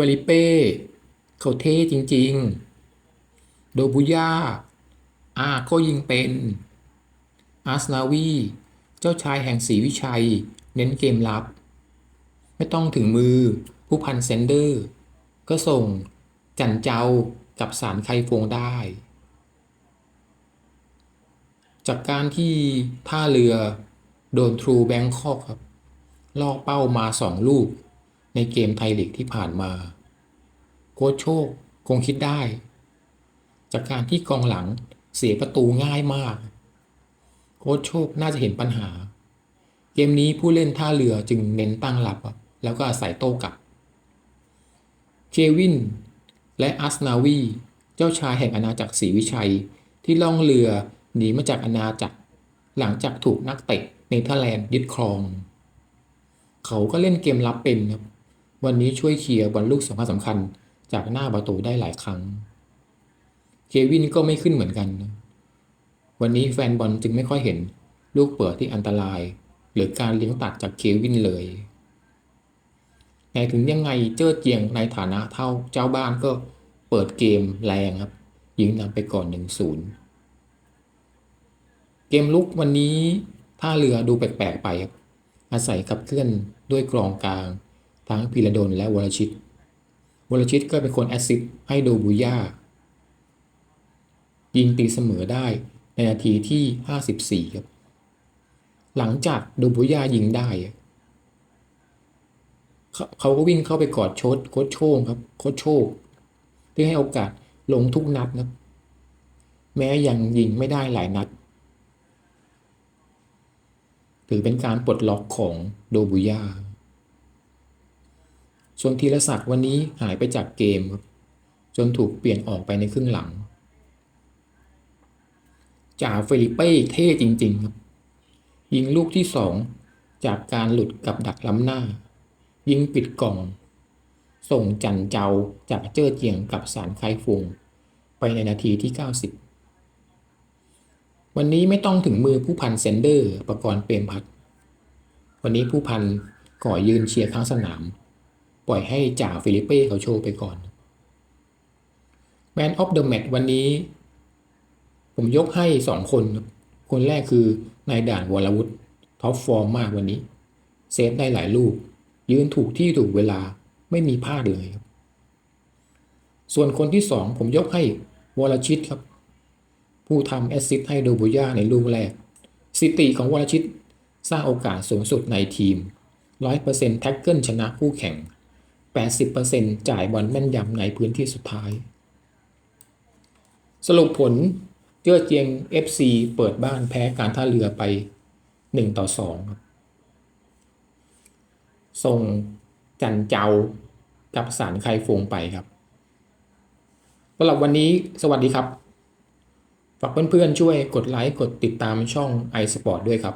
ฟลิเป้เขาเท่จริง ๆ โดบุย่าอาก็ยิงเป็น อาสนาวี เจ้าชายแห่งศรีวิชัย เน้นเกมรับ ไม่ต้องถึงมือผู้พันเซนเดอร์ ก็ส่งจันเจ้ากับสารไคฟงได้ จากการที่ท่าเรือโดนทรูแบงคอกครับลอกเป้ามาสองลูก ในเกมไทยลีกที่ผ่านมา โค้ชโชคคงคิดได้ จากการที่กองหลังเสียประตูง่ายมาก โค้ชโชคน่าจะเห็นปัญหา เกมนี้ผู้เล่นท่าเรือจึงเน้นตั้งรับ แล้วก็อาศัยโต้กลับ เควิน และอัสนาวี เจ้าชายแห่งอาณาจักรศรีวิชัยที่ล่องเรือหนีมาจากอาณาจักร หลังจากถูกนักเตะเนเธอร์แลนด์ยึดครอง เขาก็เล่นเกมรับเป็นครับ วันนี้ช่วยเคลียร์บอลลูกสำคัญสำคัญจากหน้าประตูได้หลายครั้ง เควินก็ไม่ขึ้นเหมือนกัน วันนี้แฟนบอลจึงไม่ค่อยเห็นลูกเปิดที่อันตราย หรือการเลี้ยงตัดจากเควินเลยแต่ถึงยังไงเจ้อเจียงในฐานะเท่าเจ้าบ้านก็เปิดเกมแรงครับ ยิงนำไปก่อน 1-0 เกมลุกวันนี้ท่าเรือดูแปลกๆไปครับอาศัยขับเคลื่อนด้วยกรองกลาง ทั้งพีระดนและวรชิต วรชิตก็เป็นคนแอสซิสต์ให้โดบุย่ายิงตีเสมอได้ในนาทีที่ 54 ครับ หลังจากโดบุย่ายิงได้เขาเขาก็วิ่งเข้าไปกอดโชดโคชโชงครับโคชโชคที่ให้โอกาสลงทุกนัดนะแม้ยังยิงไม่ได้หลายนัด ถือเป็นการปลดล็อกของโดบุย่า ส่วนธีรศักดิ์วันนี้หายไปจากเกมครับจนถูกเปลี่ยนออกไปในครึ่งหลังจ่าเฟลิเป้เท่จริงๆครับยิงลูกที่สองจากการหลุดกับดักล้ำหน้า ยิงปิดกล่อง ส่งจันเจ้าจากเจ้อเจียงกับสารคายฟุง ไปในนาทีที่ 90 วันนี้ไม่ต้องถึงมือผู้พันเซนเดอร์ประกรณ์เปรมพัฒน์วันนี้ผู้พันก่อยืนเชียร์ข้างสนาม ปล่อยให้จ่าฟิลิเป้เขาโชว์ไปก่อน Man of the Match วันนี้ ผมยกให้สองคนครับคนแรกคือนายด่านวรวุฒิท็อปฟอร์มมากวันนี้ เซฟได้หลายลูก ยืนถูกที่ถูกเวลาไม่มีพลาดเลยครับ ส่วนคนที่สองผมยกให้วรชิตครับ ผู้ทำแอสซิสต์ให้โดบุย่าในลูกแรก สิติของวรชิต สร้างโอกาสสูงสุดในทีม 100%แท็กเกิลชนะคู่แข่ง 80%จ่ายบอลแม่นยำในพื้นที่สุดท้าย สรุปผลเจ้อเจียง FC เปิดบ้านแพ้การท่าเรือไป 1 ต่อ2ครับส่งจันเจ้ากับสารไคฟงไปครับสำหรับวันนี้สวัสดีครับ ฝากเพื่อนๆช่วยกดไลค์ กดติดตามช่อง iSport ด้วยครับ